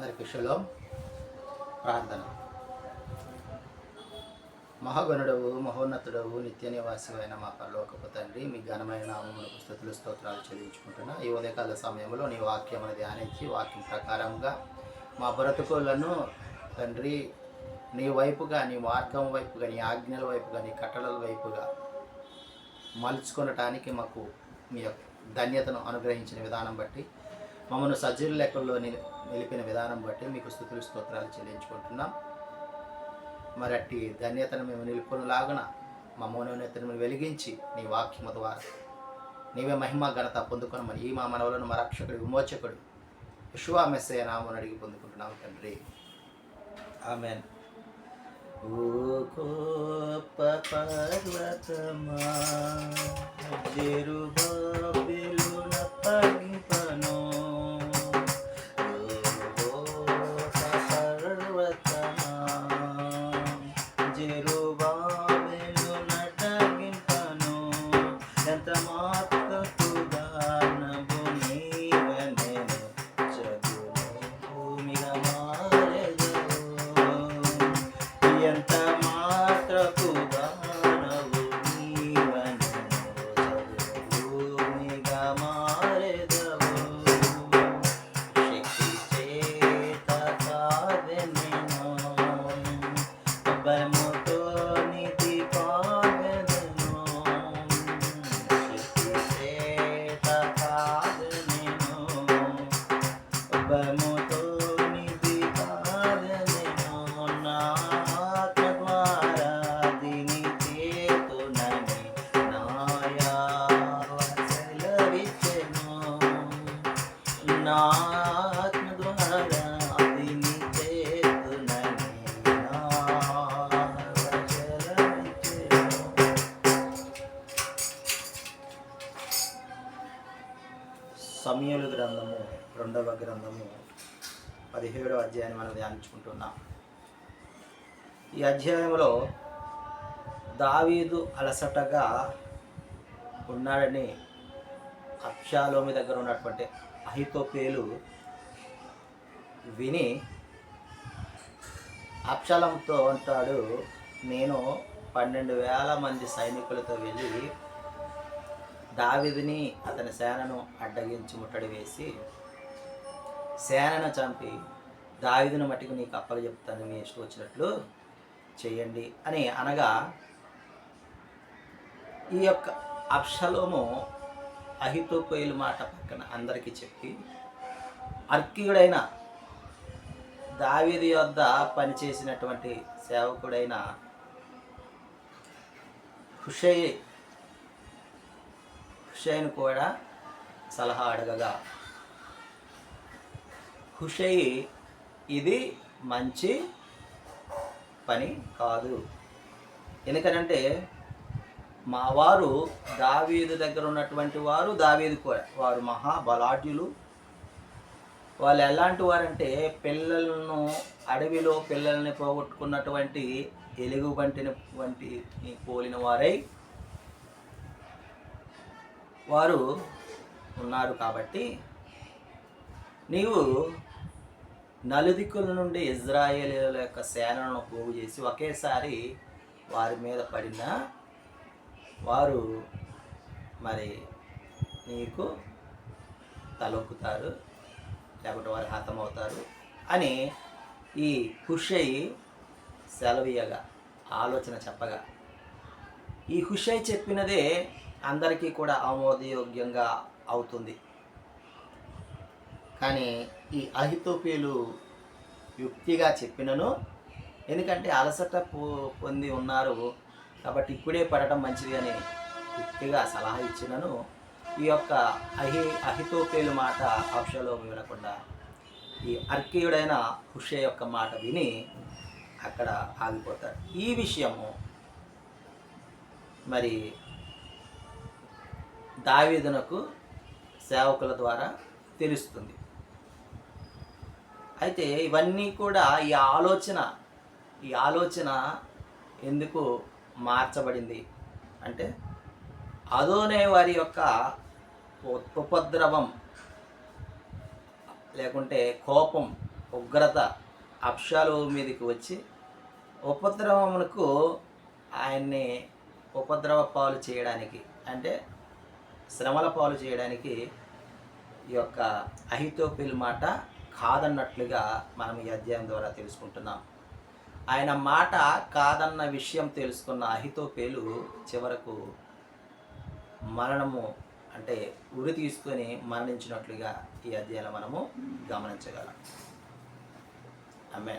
అందరికి శులో ప్రార్థన. మహాగణుడవు మహోన్నతుడవు నిత్య నివాసివైన మా పరలోకపు తండ్రి మీ ఘనమైన నామములకు స్థుతులు స్తోత్రాలు చెల్లించుకుంటున్నా. ఈ ఉదయకాల సమయంలో నీ వాక్యమును ధ్యానించి వాక్యం ప్రకారంగా మా బ్రతుకులను తండ్రి నీ వైపుగా నీ మార్గం వైపుగా నీ ఆజ్ఞల వైపుగా నీ కట్టడల వైపుగా మలుచుకొనటానికి మాకు మీ యొక్క ధన్యతను అనుగ్రహించిన విధానం బట్టి మమ్మల్ని సజ్జీల లెక్కల్లో నిలిపిన విధానం బట్టి మీకు స్థుతులు స్తోత్రాలు చెల్లించుకుంటున్నాం. మరి అట్టి ధన్యతను మేము నిలుపుకునేలాగున మా మౌనోన్నతను వెలిగించి నీ వాక్యము ద్వారా నీవే మహిమ ఘనత పొందుకొని మరి ఈ మా మనవులను మా రక్షకుడు విమోచకుడు విశ్వా మెస్సయ్య నామని అడిగి పొందుకుంటున్నాం తండ్రి. ఆమెన్. ఓ పర్వతమా but I'm సమయలు గ్రంథము రెండవ గ్రంథము పదిహేడవ అధ్యాయం మనం ధ్యానించుకుంటున్నాం. ఈ అధ్యాయంలో దావీదు అలసటగా ఉన్నాడని అక్షాలోమి దగ్గర ఉన్నటువంటి అహితోపేలు విని అక్షలంతో అంటాడు నేను పన్నెండు వేల మంది సైనికులతో వెళ్ళి దావిదిని అతని సేనను అడ్డగించి ముట్టడి వేసి సేనను చంపి దావిదిని మట్టికి నీకు అప్పలు చెప్తాను మీ ఇష్టం వచ్చినట్లు చేయండి అని అనగా ఈ యొక్క అప్షలోము అహితోపోయిల మాట పక్కన అందరికీ చెప్పి అర్కియుడైన దావీది యొద్ద పనిచేసినటువంటి సేవకుడైన హుషై హుషైన్ కూడా సలహా అడగగా హుషై ఇది మంచి పని కాదు. ఎందుకనంటే మా వారు దావీదు దగ్గర ఉన్నటువంటి వారు దావీదు కూడా వారు మహాబలాఢ్యులు వాళ్ళు ఎలాంటి వారంటే పిల్లలను అడవిలో పిల్లల్ని పోగొట్టుకున్నటువంటి ఎలుగు వంటిని వంటి పోలిన వారై వారు ఉన్నారు కాబట్టి నీవు నలుదిక్కుల నుండి ఇజ్రాయేలీల యొక్క సేనలను పోగు చేసి ఒకేసారి వారి మీద పడిన వారు మరి నీకు తలొక్కుతారు లేకుంటే వారు హతమవుతారు అని ఈ హుషయి సెలవీయగా ఆలోచన చెప్పగా. ఈ హుషై చెప్పినదే అందరికీ కూడా ఆమోదయోగ్యంగా అవుతుంది. కానీ ఈ అహితోపేలు యుక్తిగా చెప్పినను ఎందుకంటే అలసట పో పొంది ఉన్నారు కాబట్టి ఇప్పుడే పడటం మంచిది అని యుక్తిగా సలహా ఇచ్చినను. ఈ యొక్క అహి అహితోపేలు మాట ఆప్షలో వినకుండా ఈ అర్కీయుడైన హుషే యొక్క మాట విని అక్కడ ఆగిపోతాడు. ఈ విషయము మరి దావీదునకు సేవకుల ద్వారా తెలుస్తుంది. అయితే ఇవన్నీ కూడా ఈ ఆలోచన ఈ ఆలోచన ఎందుకు మార్చబడింది అంటే అదోనే వారి యొక్క ఉపద్రవం లేకుంటే కోపం ఉగ్రత అప్షాలు మీదకి వచ్చి ఉపద్రవమునకు ఆయన్ని ఉపద్రవ పాలు చేయడానికి అంటే శ్రమల పాలు చేయడానికి ఈ యొక్క అహితోపిల్ మాట కాదన్నట్లుగా మనం ఈ అధ్యాయం ద్వారా తెలుసుకుంటున్నాం. ఆయన మాట కాదన్న విషయం తెలుసుకున్న అహితోపేలు చివరకు మరణము అంటే ఉరి తీసుకొని మరణించినట్లుగా ఈ అధ్యాయంలో మనము గమనించగలం. ఆమె